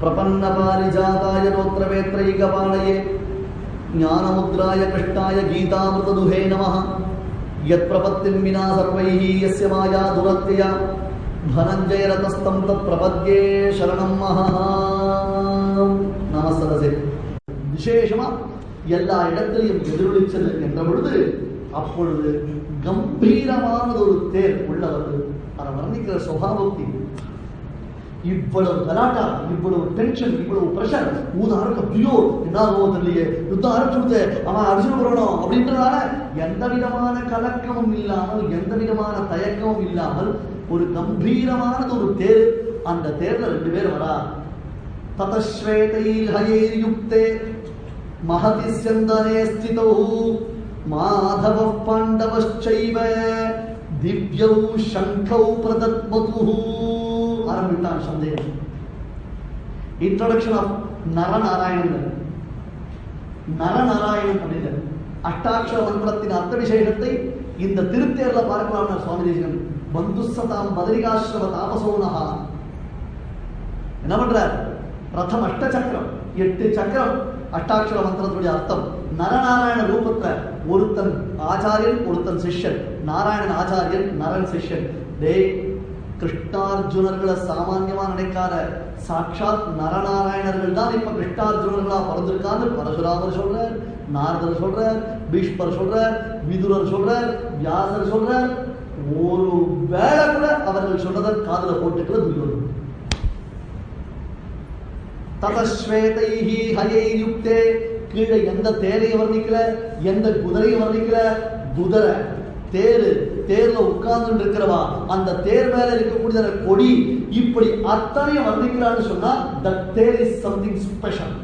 പ്രപന്നപാരിജാതായ ഗോത്രവേത്രൈക പാണയെ ജ്ഞാനമുദ്രായ കൃഷ്ണായ ഗീതാമൃതദുഹേ നമ. യത്പ്രപത്തിൻവിനാ സർവൈ യസ്യ മായാ ദുരത്യ. ധനഞ്ജയരതസ്തം തത്പ്രപദ്യേ ശരണം நமசரசே விசேஷமா எல்லா இடத்திலையும் எதிரொலிச்சது என்ற பொழுது அப்பொழுது கம்பீரமானது ஒரு தேர் உள்ளவர் அதை வர்ணிக்கிற சுபாபக்தி ಇಬ್ಬರು ಗಲಾಟ ಇಬ್ಬರು ಟೆನ್ಷನ್ ಇಬ್ಬರು ಪ್ರೆಷர் ஊதாருக்கு ஐயோ என்ன ஆகும் இல்லையே யுத்தம் ஆரம்பிச்சுடுது அவன் அர்ஜுன் வரணும் அப்படின்றதால எந்த விதமான கலக்கமும் இல்லாமல் எந்த விதமான தயக்கமும் இல்லாமல் ஒரு கம்பீரமான ஒரு தேர் அந்த தேர்ல ரெண்டு பேர் வரா. ததஸ்வேதையில் ஹயேர் யுக்தே மகதி செந்தனே ஸ்திதௌ மாதவ பாண்டவச்சைவ திவ்யௌ சங்கௌ பிரதத்மதுஹூ. ஆரம்பித்தான் சந்தேகம் இன்ட்ரடக்ஷன் ஆஃப் நரநாராயணன் நரநாராயணன் அப்படின்னு அஷ்டாட்சர மந்திரத்தின் அர்த்த விசேஷத்தை இந்த திருத்தேர்ல பார்க்கலாம் சுவாமி தேசிகன் பந்துசதாம் பதரிகாசிரம தாபசோனஹா என்ன பண்றார் ரதம் அஷ்ட சக்கரம் எட்டு சக்கரம் அஷ்டாட்சர மந்திரத்துடைய அர்த்தம் நரநாராயண ரூபத்துல ஒருத்தன் ஆச்சாரியன் ஒருத்தன் சிஷ்யன் நாராயணன் ஆச்சாரியன் நரன் சிஷ்யன் தே கிருஷ்ணார்ஜுனர்களை சாமான்யமா நினைக்காத சாட்சாத் நரநாராயணர்கள் தான் இப்ப கிருஷ்ணார்ஜுனர்களா பிறந்திருக்கான்னு பரசுராமர் சொல்றார் நாரதர் சொல்றார் பீஷ்மர் சொல்றார் விதுரர் சொல்றார் வியாசர் சொல்றார். ஒரு வேலை கூட அவர்கள் சொன்னதை காதல போட்டுக்கிற துரியோதன் ததஸ்வேதைஹி ஹயையுக்தே கீழே எந்த தேரையை வர்ணிக்கல எந்த குதிரையை வர்ணிக்கல குதிரை தேரு தேர்ல உட்கார்ந்து இருக்கிறவா அந்த தேர் மேல இருக்கக்கூடிய அந்த கொடி இப்படி அத்தனையும் வந்திருக்கிறான்னு சொன்னா the there is something special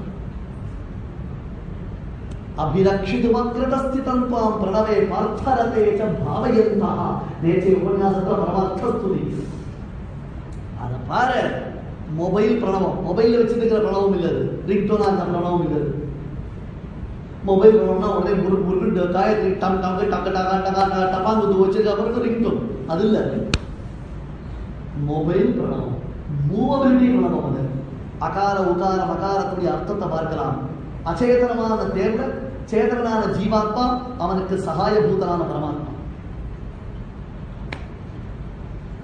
அபிரக்ஷிதுமக்ரதஸ்திதம் துவாம் பிரணவே பார்த்தரதே ச பாவயந்தா. நேற்றைய உபன்யாசத்துல பரமார்த்தஸ்துதி அதை பாரு மொபைல் பிரணவம் மொபைல்ல வச்சிருக்கிற இருக்கிற பிரணவம் இல்லை ரிங்டோனா அந்த பிரணவம் இல்லை மொபைல் பிரணவம்னா உடனே முரு முருகு காயத்ரி டம் டம் டக்கு டகா டகா டகா டப்பாங்குத்து வச்சதுக்கு அப்புறம் ரிங்டோன் அது இல்லை மொபைல் பிரணவம் மூவபிலிட்டி பிரணவம் அது அகார உகார மகாரத்துடைய அர்த்தத்தை பார்க்கலாம் அச்சேதனமான தேவன் சேதனான ஜீவாத்மா அவனுக்கு சகாயபூதனான பரமாத்மா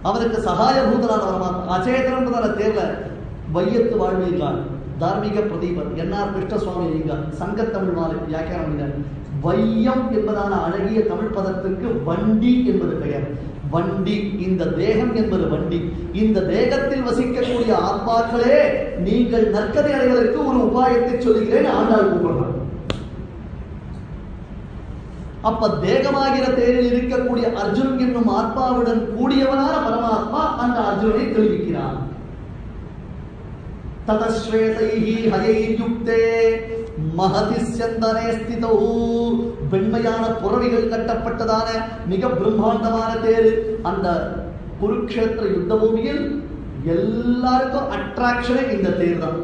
அவனுக்கு சகாயபூதனான பரமாத்மா அச்சேதனன்றதான தேவை வையத்து வாழ்வீர்கள் தார்மீக பிரதீபர் என்ஆர் கிருஷ்ணசுவாமி நீங்க சங்கத்தமிழ் மாலை வியாக்கியானம் பண்ணினார் வையம் என்பதான அழகிய தமிழ் பதத்திற்கு வண்டி என்பது பெயர். வண்டி இந்த தேகம் என்பது வண்டி. இந்த தேகத்தில் வசிக்கக்கூடிய ஆத்மாக்களே நீங்கள் நற்கதை அடைவதற்கு ஒரு உபாயத்தை சொல்லுகிறேன் ஆண்டாள் கூப்பிடுறார் அப்ப தேகமாகிற தேரில் இருக்கக்கூடிய அர்ஜுன் என்னும் ஆத்மாவுடன் கூடியவனான பரமாத்மா அந்த அர்ஜுனை தெரிவிக்கிறான் ததஸ்வேதைஹி ஹயைர்யுக்தே மகதி ஸ்யந்தனே ஸ்திதௌ வெண்மையான புறவிகள் கட்டப்பட்டதான மிக பிரம்மாண்டமான தேர். அந்த குருக்ஷேத்திர யுத்த பூமியில் எல்லாருக்கும் அட்ராக்ஷனே இந்த தேர் தான்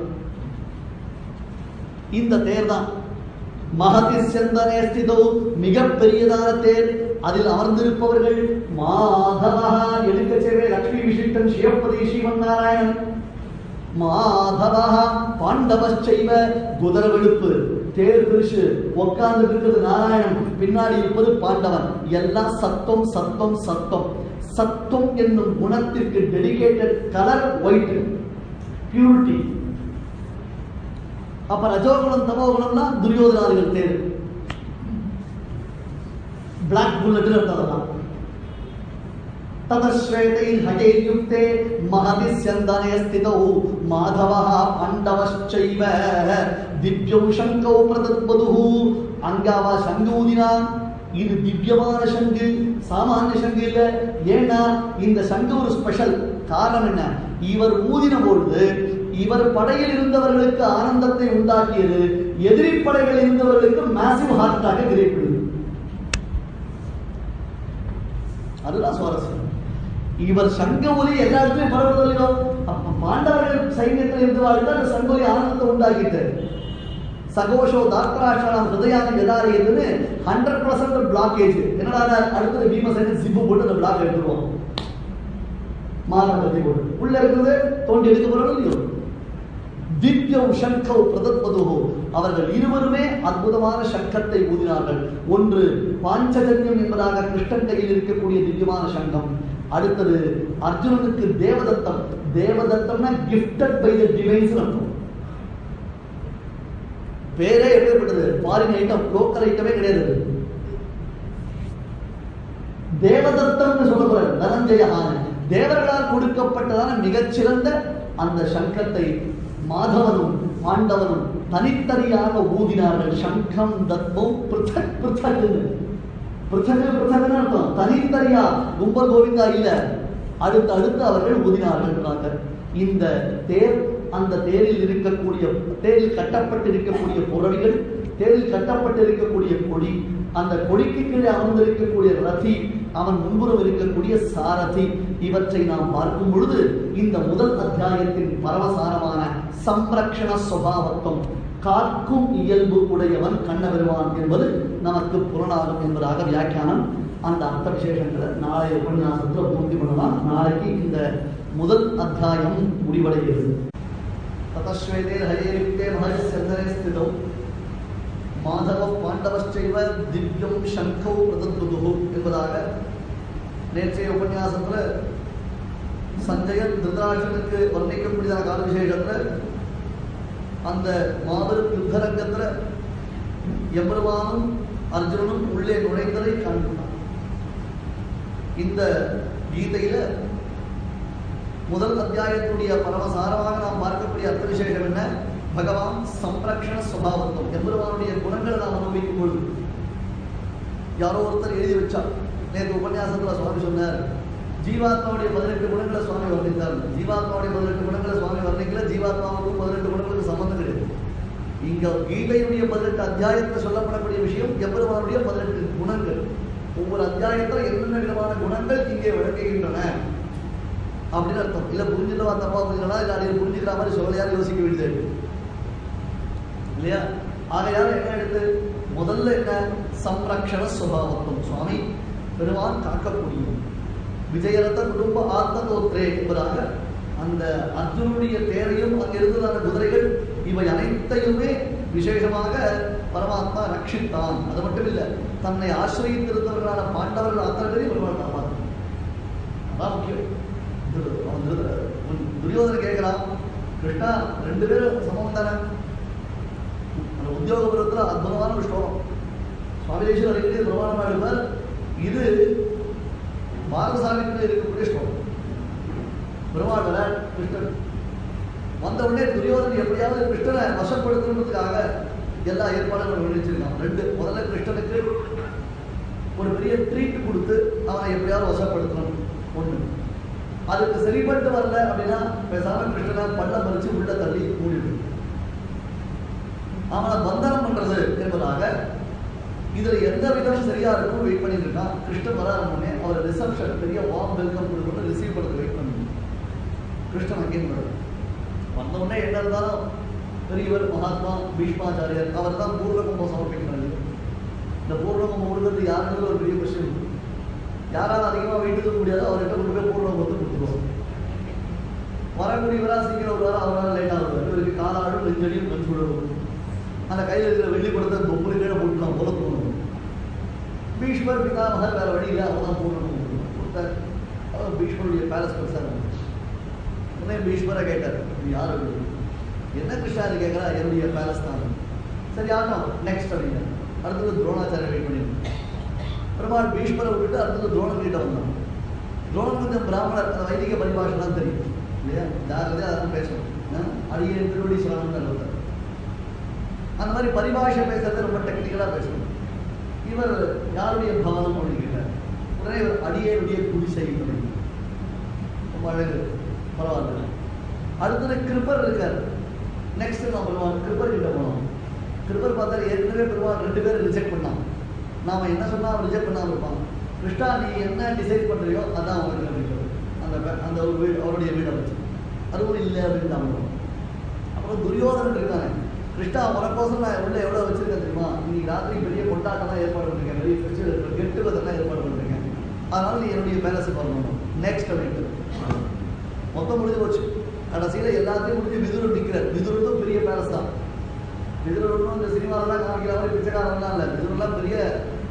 இந்த தேர் தான் மகதி செந்தனே ஸ்திதோ மிகப்பெரியதான தேர். அதில் அமர்ந்திருப்பவர்கள் மாதவா. எடுக்க சேவை லட்சுமி விசிட்டன் சிவபதி ஸ்ரீமன் நாராயணன். மாதவா பாண்டவச்சைவ குதிரை தேர் பிரிச்சு உட்கார்ந்து இருக்கிறது நாராயணன் பின்னாடி இருப்பது பாண்டவன். எல்லாம் சத்தம் சத்தம் சத்தம். சத்தம் என்னும் குணத்திற்கு டெடிகேட்டட் கலர் ஒயிட் பியூரிட்டி அப்ப ரஜோகுணம் தமோகுணம்னா துரியோதனாதிகள் தேர். பிளாக் புல்லட் இருந்ததெல்லாம் ततश्वेतैर्हयैर्युक्ते महति स्यन्दने स्थितौ माधवः पाण्डवश्चैव दिव्यौ शङ्कौ प्रदद्वधुः அங்காவா சங்கு ஊதினான் இது திவ்யமான சங்கு சாமானிய சங்கு இல்ல ஏன்னா இந்த சங்கு ஒரு ஸ்பெஷல் காரணம் என்ன இவர் ஊதின பொழுது இவர் படையில் இருந்தவர்களுக்கு ஆனந்தத்தை உண்டாக்கியது எதிரி படையில் இருந்தவர்களுக்கு மேசிவ் ஹார்ட் அட்டாக் கிரியேட் பண்ணுது அதுதான் சுவாரஸ்யம் இவர் சங்க ஒலி எல்லா இடத்துலயும் அப்ப பாண்டவர்கள் சைன்யத்தில் இருந்து வாழ்ந்து அந்த சங்க ஒலி ஆனந்தத்தை உண்டாக்கிட்டு. சகோஷோ தாத்ராஷாலாம் ஹிருதயானம் எதாரியதுன்னு ஹண்ட்ரட் பர்சன்ட் பிளாக்கேஜ் என்னடா அடுத்தது பீமசேன ஜிப்பு போட்டு அந்த பிளாக் எடுத்துருவோம்? மாதம் போட்டு உள்ள இருக்கிறது தோண்டி எடுக்க போறோம் இல்லையோ? திவ்யம் சங்கௌ பிரதத்வதுஹோ அவர்கள் இருவருமே அற்புதமான சங்கத்தை ஊதினார்கள். ஒன்று பாஞ்சஜன்யம் என்பதாக கிருஷ்ணன் கையில் இருக்கக்கூடிய திவ்யமான சங்கம் அடுத்தது அர்ஜுனனுக்கு தேவதத்தம். தேவதத்தம்னா கிஃப்டட் பை த டிவைன்ஸ் அர்த்தம். பேரே எப்படிப்பட்டது ஃபாரின் ஐட்டம் லோக்கல் ஐட்டமே கிடையாது தேவதத்தம்னு சொல்லப்படுற தனஞ்சயமான தேவர்களால் கொடுக்கப்பட்டதான மிகச்சிறந்த அந்த சங்கத்தை மாதவனும் பாண்டவனும் தனித்தனியாக ஊதினார்கள். சங்கம் தத்மம் பிருத்தக் பிருத்தக் பிரச்சனை பிரச்சனை அர்த்தம். தனித்தனியா கும்பல் கோவிந்தா இல்ல. அடுத்து அடுத்து அவர்கள் ஊதினார்கள் இந்த தேர் அந்த தேரில் இருக்கக்கூடிய தேரில் கட்டப்பட்டு இருக்கக்கூடிய புறவிகள் தேரில் கட்டப்பட்டிருக்கக்கூடிய கொடி அந்த கொடிக்கு கீழே அமர்ந்திருக்கக்கூடிய ரதி அவன் முன்புறம் இருக்கக்கூடிய சாரதி இவற்றை நாம் பார்க்கும் பொழுது இந்த முதல் அத்தியாயத்தின் பரவசாரமான சம்ரக்ஷண சுபாவத்துவம் காக்கும் இயல்பு உடையவன் வருவான் என்பது நமக்கு புலனாகும் என்பதாக வியாக்கியானம். அந்த அர்த்த விசேஷங்களை நாளைய உபன்யாசத்துல பூர்த்தி பண்ணலாம். நாளைக்கு இந்த முதல் அத்தியாயம் முடிவடைகிறது. ததஸ்வேதே ஹரேரிக்தே மகசந்தரே ஸ்திதம். மாதவ பாண்டவச்சைவ திவ்யம் சங்கௌ பிரதந்துது என்பதாக நேற்றைய உபன்யாசத்தில் சஞ்சயன் திருதராஷ்டனுக்கு வர்ணிக்கக்கூடியதான கால விசேஷத்தில் அந்த மாபெரும் யுத்தரங்கத்தில் எம்பெருமானும் அர்ஜுனனும் உள்ளே நுழைந்ததை காண்கிறான் இந்த கீதையில முதல் அத்தியாயத்துடைய பரமசாரமாக நாம் பார்க்கக்கூடிய அர்த்த விசேஷம் என்ன? பகவான் சம்ரக்ஷண சுபாவத்துவம் எம்பெருமானுடைய குணங்களை நாம் அனுபவிக்கும் பொழுது யாரோ ஒருத்தர் எழுதி வச்சார். நேற்று உபன்யாசத்தில் சுவாமி சொன்னார் ஜீவாத்மாவுடைய பதினெட்டு குணங்களை சுவாமி வர்ணித்தார். ஜீவாத்மாவுடைய பதினெட்டு குணங்களை சுவாமி வர்ணிக்கல ஜீவாத்மாவுக்கும் பதினெட்டு குணங்களுக்கு சம்பந்தம் கிடையாது. இங்க கீதையுடைய பதினெட்டு அத்தியாயத்தில் சொல்லப்படக்கூடிய விஷயம் எம்பெருமானுடைய பதினெட்டு குணங்கள். ஒவ்வொரு அத்தியாயத்தில் என்னென்ன விதமான குணங்கள் இங்கே விளங்குகின்றன அப்படின்னு அர்த்தம். இல்லை புரிஞ்சுட்டவா தப்பா புரிஞ்சுக்கலாம் இல்லை அதை புரிஞ்சுக்கிற மாதிரி சொல்லையாக யோசிக்க வேண்டியது. இல்லையா? ஆகையால் என்ன எடுத்து? முதல்ல என்ன? சம்ரக்ஷண சுபாவத்துவம் சுவாமி பெருமான் காக்கக்கூடிய விஜயரத்த குடும்ப ஆத்ம தோத்ரே என்பதாக அந்த அர்ஜுனுடைய தேரையும் அங்கிருந்து அந்த குதிரைகள் இவை அனைத்தையுமே விசேஷமாக பரமாத்மா ரட்சித்தான். அது மட்டும் இல்லை தன்னை ஆசிரியத்திருந்தவர்களான பாண்டவர்கள் அத்தனை பேரையும் பெருமாள் காப்பாற்றான் அதான் முக்கியம். துரியோதனை கேட்கிறான் கிருஷ்ணா ரெண்டு பேரும் சமம் தானே? உத்தியோகபுரத்தில் அற்புதமான ஒரு ஸ்லோகம். சுவாமி தேசியம் அடிக்கடி பிரமாணமாக இருப்பார் இது பாரதசாமிக்கு இருக்கக்கூடிய ஸ்லோகம். பெருமாள் கிருஷ்ணன் வந்த உடனே துரியோதனன் எப்படியாவது கிருஷ்ணனை வசப்படுத்தணுன்றதுக்காக எல்லா ஏற்பாடுகளும் வச்சிருக்கான் ரெண்டு முதல்ல கிருஷ்ணனுக்கு ஒரு பெரிய ட்ரீட் கொடுத்து அவனை எப்படியாவது வசப்படுத்தணும். ஒன்று அதுக்கு சரிப்பட்டு வரல அப்படின்னா பேசாமல் கிருஷ்ணனை பள்ளம் பறிச்சு உள்ள தள்ளி மூடிடு அவனை பந்தனம் பண்றது என்பதாக இதுல எந்த விதம் சரியா இருக்கும் வெயிட் பண்ணிட்டு இருக்கான் கிருஷ்ணன் வராருமே அவர் ரிசப்ஷன் பெரிய வார்ம் வெல்கம் கொடுக்கணும் ரிசீவ் பண்ணுறது வெயிட் பண்ணணும் கிருஷ்ணன் அங்கேயும் வரும் வந்த உடனே என்ன இருந்தாலும் பெரியவர் மகாத்மா பீஷ்மாச்சாரியர் அவர் தான் பூர்வகும்பம் சமர்ப்பிக்கிறாரு இந்த பூர்வகும்பம் கொடுக்கறது யாருன்றது ஒரு பெரிய கொஸ்டின் யாரால அதிகமாக வெயிட் தூக்க முடியாதோ அவர்கிட்ட கொண்டு போய் பூர்வகும்பத்தை கொடுத்துருவோம். வரக்கூடியவராக சீக்கிரம் வருவாரா அவரால் லேட்டாக வருவார் இவருக்கு காலாடும் நெஞ்சடியும் கண் சுழலும் அந்த கையில் இருக்கிற வெள்ளி படத்தை தொம்புல கீழே போட்டுலாம் போல தோணும் பீஷ்மர் பிதாமகர் வேற வழி இல்லை அவர் தான் போடணும் கொடுத்தார். அவர் பீஷ்மருடைய பேலஸ் பெருசாக இருந்துச்சு உடனே பீஷ்மரை கேட்டார் இது யார் அது என்ன கிருஷ்ணாரு கேட்குறா என்னுடைய பேலஸ் தான் சரி ஆகட்டும் நெக்ஸ்ட் அப்படிங்க அடுத்தது துரோணாச்சாரிய வெயிட் பண்ணிருக்கோம் பெருமாள் பீஷ்மரை விட்டுட்டு அடுத்தது துரோணன் கிட்ட வந்தான் துரோணன் கொஞ்சம் பிராமணர் அந்த வைதிக பரிபாஷெல்லாம் தெரியும். இல்லையா? ஜாகிரதையாக அதெல்லாம் பேசணும். அடியே திருவடி சிரமம் ஒருத்தர் அந்த மாதிரி பரிபாஷை பேசுறது ரொம்ப டெக்னிக்கலாக பேசணும். இவர் யாருடைய பாதம் அப்படின்னு கேட்டார் உடனே இவர் அடியேனுடைய குடிசை அப்படின்னு ரொம்ப அழகு. பரவாயில்ல. அடுத்தது கிருப்பர் இருக்கார். நெக்ஸ்ட் நான் பெருமாள் கிருப்பர் கிட்ட போனோம் கிருப்பர் பார்த்தா ஏற்கனவே பெருமாள் ரெண்டு பேரும் ரிஜெக்ட் பண்ணான் நாம் என்ன சொன்னால் அவன் ரிஜெக்ட் பண்ணாமல் இருப்பான் கிருஷ்ணா நீ என்ன டிசைட் பண்ணுறியோ அதான் அவனுக்கு அப்படின்றது அந்த அந்த ஒரு வீடு அவருடைய வீடை வச்சு. அதுவும் இல்லை அப்படின்னு நம்புறோம் அப்புறம் துரியோதனன் இருக்கானே கிருஷ்ணா உனக்கோசம் நான் உள்ள எவ்வளோ வச்சிருக்கேன் தெரியுமா? இன்னைக்கு ராத்திரி பெரிய கொண்டாட்டம்லாம் ஏற்பாடு பண்ணிருக்கேன். பெரிய ஃபெஸ்டிவல் கெட் டுகெதர்லாம் ஏற்பாடு பண்ணிருக்கேன். அதனால நீ என்னுடைய பேலஸுக்கு வரணும் நெக்ஸ்ட் அப்படின்ட்டு. மொத்தம் முடிஞ்சு போச்சு. கடைசியில் எல்லாத்தையும் முடிஞ்சு விதுரர் நிற்கிறார் விதுரரும் பெரிய பேலஸ் தான். விதுரரும் இந்த சினிமாலாம் காமிக்கிற மாதிரி பிச்சைக்காரன்லாம் இல்லை. விதுரெல்லாம் பெரிய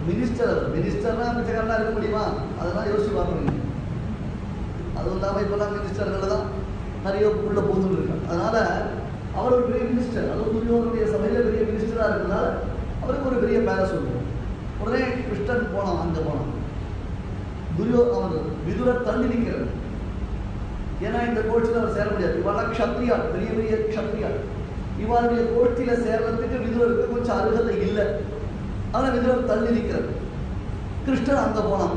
மினிஸ்டர் மினிஸ்டர்னா பிச்சைக்காரனா இருக்க முடியுமா? அதெல்லாம் யோசிச்சு பார்க்கணும். அதுவும் இல்லாமல் இப்போல்லாம் மினிஸ்டர்கள் தான் நிறைய உள்ள போந்துட்டு இருக்காங்க. அதனால அவர் ஒரு பெரிய மினிஸ்டர் அதாவது துரியோகனுடைய சபையில் பெரிய மினிஸ்டராக இருக்கிறதால அவருக்கு ஒரு பெரிய பேரை சொல்லுவோம். உடனே கிருஷ்ணன் போனான் அங்கே போனான். துரியோ அவர் விதுரர் தள்ளி நிற்கிறார் ஏன்னா இந்த கோஷ்டியில் அவர் சேர முடியாது. இவெல்லாம் க்ஷத்ரியாள் பெரிய பெரிய க்ஷத்ரியாள் இவாளுடைய கோஷ்டியில் சேர்றதுக்கு விதுரருக்கு கொஞ்சம் அருகதை இல்லை. ஆனால் விதுரர் தள்ளி நிற்கிறார் கிருஷ்ணன் அங்கே போனான்.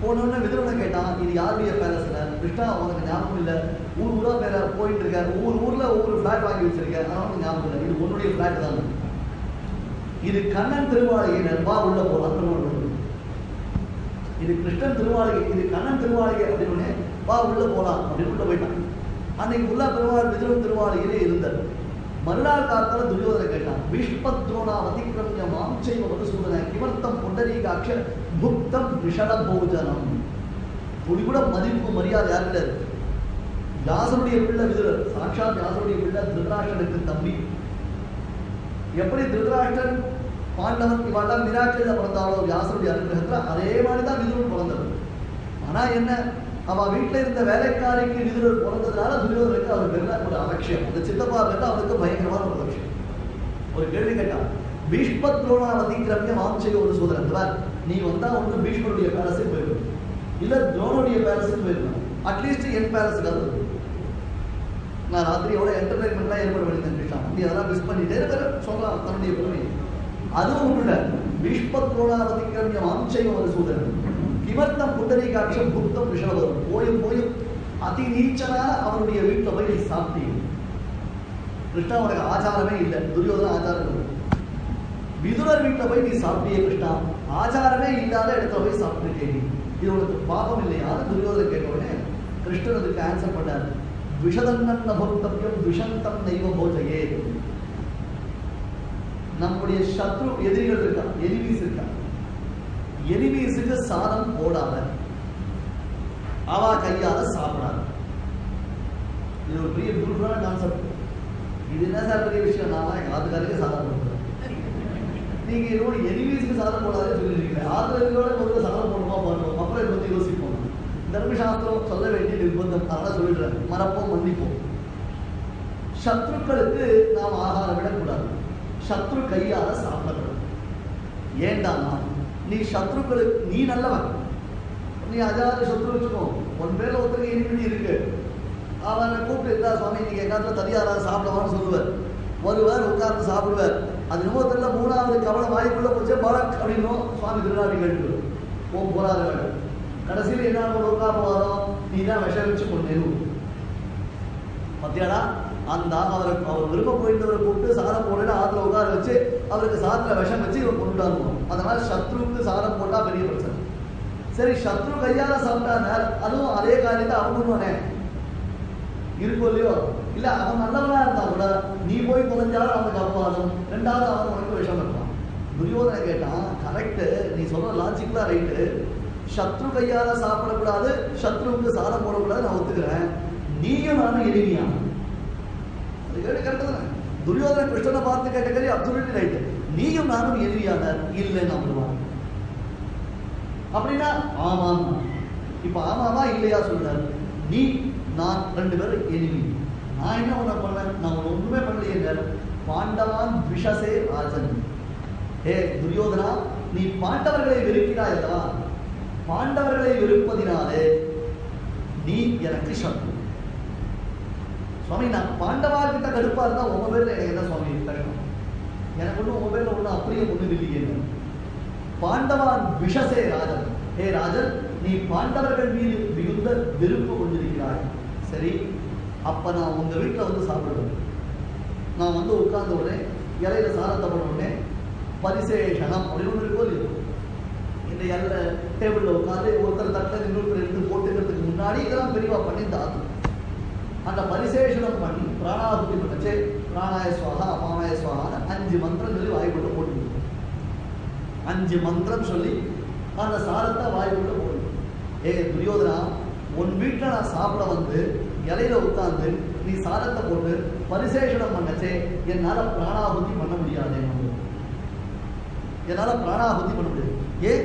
போனோடனே விதுரனை கேட்டான் இது யாருடைய பேலஸ்ல கிருஷ்ணா உனக்கு ஞாபகம் இல்லை. ஊர் ஊரா பேர போயிட்டு இருக்க. ஒவ்வொரு ஊர்ல ஒவ்வொரு ஃபிளாட் வாங்கி வச்சிருக்கேன் அதனால உனக்கு ஞாபகம் இல்லை. இது உன்னுடைய ஃபிளாட் தான். இது கண்ணன் திருவாளையினர் வா உள்ள போலாம். திருவாளூர் இது கிருஷ்ணன் திருவாளிகை இது கண்ணன் திருவாளிகை அப்படின்னு வா உள்ள போலாம். அப்படின்னு உள்ள போயிட்டான். அன்னைக்கு உள்ள பெருமாள் விதுரன் திருவாளியிலே இருந்தார். மறுநாள் காலத்துல துரியோதனை கேட்டான் பீஷ்பத்ரோணா அதிக்கிரமிய மாம்சைவ மதுசூதன கிமர்த்தம் புண்டரீகாட்ச புக்தம் விஷட போஜனம் புடி கூட மதிப்பு மரியாதை யார் கிடையாது வியாசனுடைய பிள்ளை விதுரர் சாட்சாத் வியாசனுடைய பிள்ளை திருதராஷ்டனுக்கு தம்பி. எப்படி திருதராஷ்டன் பாண்டவன் இவாள்லாம் மிராக்கில பிறந்தாலோ வியாசனுடைய அனுகிரகத்தில் அதே மாதிரி தான் விதுரன் பிறந்தது ஆனா என்ன அவ வீட்டுல இருந்த வேலைக்காரிக்கு விதுரர் பிறந்ததுனால துரியோதனுக்கு அவர் பேர்ல ஒரு அலட்சியம். அந்த சித்தப்பா இருந்தால் அவருக்கு பயங்கரமான ஒரு லட்சியம் ஒரு கேள்வி கேட்டான் பீஷ்ம துரோணாவதி கிரமிய மாம்சைய ஒரு சோதரன். நீ வந்தா ஒன்று பீஷ்மருடைய பேலஸுக்கு போயிடும் இல்ல துரோணுடைய பேலஸுக்கு போயிடணும் அட்லீஸ்ட் என் பேலஸுக்கு நான் ராத்திரி எவ்வளோ என்டர்டைன்மெண்ட்லாம் ஏற்பட பண்ணியிருந்தேன் நீ அதெல்லாம் மிஸ் பண்ணிட்டே இருக்கிற சொல்லலாம் தன்னுடைய பெருமை அதுவும் இல்லை பீஷ்ம துரோணாவதி கிரமிய மாம்சைய ஒரு சோதனை கிமர்த்தம் புண்டரீகாட்சம் புத்தம் விஷவரும் போயும் போயும் அதி நீச்சனான அவனுடைய வீட்டில் போய் நீ சாப்பிட்டீங்க கிருஷ்ணா உனக்கு ஆச்சாரமே இல்லை துரியோதன ஆச்சாரம் இல்லை விதுரர் வீட்டில் போய் நீ சாப்பிட்டியே கிருஷ்ணா ஆச்சாரமே இல்லாத இடத்துல போய் சாப்பிட்டுருக்கே நீ இது உனக்கு பாபம் இல்லையா துரியோதனை கேட்ட உடனே கிருஷ்ணன் அதுக்கு ஆன்சர் பண்ணார் விஷதன்னன்ன பக்தவியம் விஷந்தம் நெய்வ போஜையே நம்முடைய சத்ரு எதிரிகள் இருக்கா எனிமீஸ் இருக்கா எனிமீஸுக்கு சாதம் போடாத அவ கையால சாப்பிடாது. இது ஒரு பெரிய பியூட்டிஃபுல்லான கான்செப்ட் இது என்ன சார் பெரிய விஷயம்? நான் எங்க ஆத்துக்காரருக்கு சாதம் போடுறேன் நீங்க என்னோட எனிமீஸ்க்கு சாதம் போடாதுன்னு சொல்லியிருக்கீங்க ஆத்திரத்தோட முதல்ல சாதம் போடுமா பண்ணுவோம் அப்புறம் இதை பத்தி யோசிப்போம். தர்மசாஸ்திரம் சொல்ல வேண்டிய நிர்பந்தம். அதனால சொல்லிடுறேன். மறப்போம் மன்னிப்போம். சத்ருக்களுக்கு நாம் ஆகாரம் விடக்கூடாது. சத்ரு கையால சாப்பிடக்கூடாது. ஏண்டாமா நீ சத்ருக்களுக்கு நீ நல்லவன். நீ அஜாத சத்ரு வச்சுக்கோ உன் பேரில் ஒருத்தருக்கு இனிமணி இருக்கு. அவனை கூப்பிட்டு இருந்தா சுவாமி நீங்க எங்காத்துல தனியாரா சாப்பிடவான்னு சொல்லுவார். வருவார் உட்கார்ந்து சாப்பிடுவார். அது என்னமோ தெரியல மூணாவது கவலை வாய்ப்புள்ள போச்சு பலக் அப்படின்னும் சுவாமி திருநாடி கேட்டு ஓ போராத கடைசியில் என்ன ஒரு உட்கார்ந்து வரோம் நீ தான் விஷம் வச்சு கொண்டு பத்தியாடா? அந்த அவருக்கு அவர் விரும்ப போயிருந்தவரை கூப்பிட்டு சாரம் போட்டு ஆத்துல உட்கார வச்சு அவருக்கு சாத்துல விஷம் வச்சு இவர் கொண்டுட்டாருவோம் அதனால சத்ருவுக்கு சாரம் போட்டா பெரிய பிரச்சனை. சரி சத்ரு கையால சாப்பிட்டாங்க. அதுவும் அதே காரியத்தை அவன் இருக்கும் இல்லையோ? இல்ல அவன் நல்லவனா இருந்தா கூட நீ போய் புதஞ்சாலும் அவனுக்கு அப்பாலும் ரெண்டாவது அவன் உனக்கு விஷம் இருப்பான் துரியோதனை கேட்டான் கரெக்ட் நீ சொல்ற லாஜிக் தான் ரைட்டு சத்ரு கையால சாப்பிடக்கூடாது சத்ருவுக்கு சாதம் போடக்கூடாது நான் ஒத்துக்கிறேன். நீயும் நானும் எளிமையான அது துரியோதன கிருஷ்ணனை பார்த்து கேட்ட கேள்வி அப்சல்யூட்லி ரைட்டு நீயும் நானும் எதிரியாக இல்லைன்னு நம்புவான் அப்படின்னா ஆமாம். இப்ப ஆமாமா இல்லையா சொல்றாரு. நீ நான் ரெண்டு பேரும் எனிமி நான் என்ன உன்னை பண்ணேன்? நான் உன்னை ஒண்ணுமே பண்ணலையே பாண்டவான் விஷசே ராஜன். ஹே துரியோதனா நீ பாண்டவர்களை வெறுக்கிறாய் அல்லவா பாண்டவர்களை வெறுப்பதினாலே நீ எனக்கு சத்ரு. சுவாமி நான் பாண்டவா கிட்ட கடுப்பா இருந்தா உங்க பேர்ல எனக்கு என்ன சுவாமி கஷ்டம் எனக்கு ஒன்றும் உங்க பேர்ல ஒன்றும் அப்படியே ஒண்ணு இல்லையே. பாண்டவான் விஷசே ராஜன். ஹே ராஜன் நீ பாண்டவர்கள் மீது மிகுந்த விருப்பு கொண்டிருக்கிறாய். சரி அப்ப நான் உங்க வீட்டுல வந்து சாப்பிடுவேன் நான் வந்து உட்கார்ந்த உடனே இலையில சாரத்தை போன உடனே பரிசேஷனம் அப்படின்னு ஒன்று இருக்கோ இல்லையோ? இந்த இலை டேபிள்ல உட்காந்து ஒருத்தர் தட்டில் இன்னொருத்தர் எடுத்து போட்டுக்கிறதுக்கு முன்னாடி இதெல்லாம் பெரியவா பண்ணி தாத்து அந்த பரிசேஷனம் பண்ணி பிராணாபுத்தி பண்ணச்சு பிராணாய சுவாகா அபானாய சுவாகா அஞ்சு மந்திரம் சொல்லி வாய்ப்புள்ள போட்டு அஞ்சு மந்திரம் சொல்லி அந்த சாரத்தை வாய்ப்புள்ள போடு ஏ துரியோதனா உன் வீட்டில் நான் சாப்பிட வந்து இலையில உட்காந்து நீ சாரத்தை போட்டு பரிசேஷனம் பண்ணச்சே என்னால பிராணாபுத்தி பண்ண முடியாது. என்னால பிராணாபுத்தி பண்ண முடியாது. ஏன்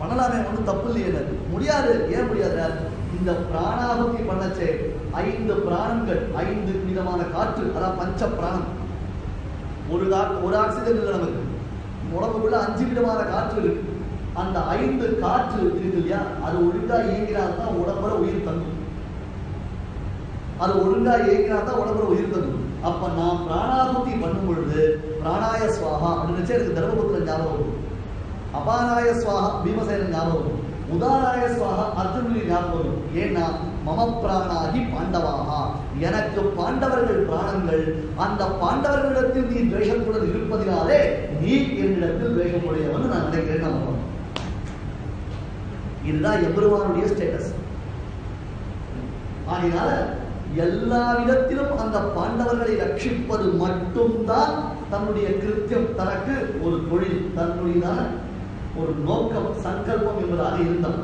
பண்ணலாமே ஒன்றும் தப்பு இல்லையே முடியாது. ஏன் முடியாது? இந்த பிராணாபுத்தி பண்ணச்சே. ஐந்து பிராணங்கள் ஐந்து விதமான காற்று அதான் பஞ்ச பிராணம் ஒரு ஒரு ஆக்சிஜன் இல்லை நமக்கு. உடம்புக்குள்ள அஞ்சு விதமான காற்று இருக்கு. அந்த ஐந்து காற்று இருக்கு இல்லையா? அது ஒழுங்கா இயங்கினால் தான் உடம்புல உயிர் தங்கும். அது ஒழுங்கா இயங்கினா தான் உடம்புல உயிர் தங்கும். அப்ப நான் பிராணாபுத்தி பண்ணும் பொழுது பிராணாய சுவாகா அப்படின்னு எனக்கு தர்மபுத்திரன் ஞாபகம் வரும் அபானாய சுவாகா பீமசேனன் ஞாபகம் வரும் உதாராய சுவாக அர்ஜுனி ஞாபகம் வரும் ஏன்னா மம பிராணாகி பாண்டவாகா. எனக்கு பாண்டவர்கள் பிராணங்கள். அந்த பாண்டவர்களிடத்தில் நீ துவேஷத்துடன் இருப்பதினாலே நீ என்னிடத்தில் துவேஷமுடையவன் நான் நினைக்கிறேன் நம்ம இதுதான் எம்பெருமானுடைய ஸ்டேட்டஸ் ஆகினால எல்லா விதத்திலும் அந்த பாண்டவர்களை ரட்சிப்பது மட்டும்தான் தன்னுடைய கிருத்தியம் தனக்கு ஒரு தொழில். தன்னுடையதான ஒரு நோக்கம் சங்கல்பம் என்பதாக இருந்தான்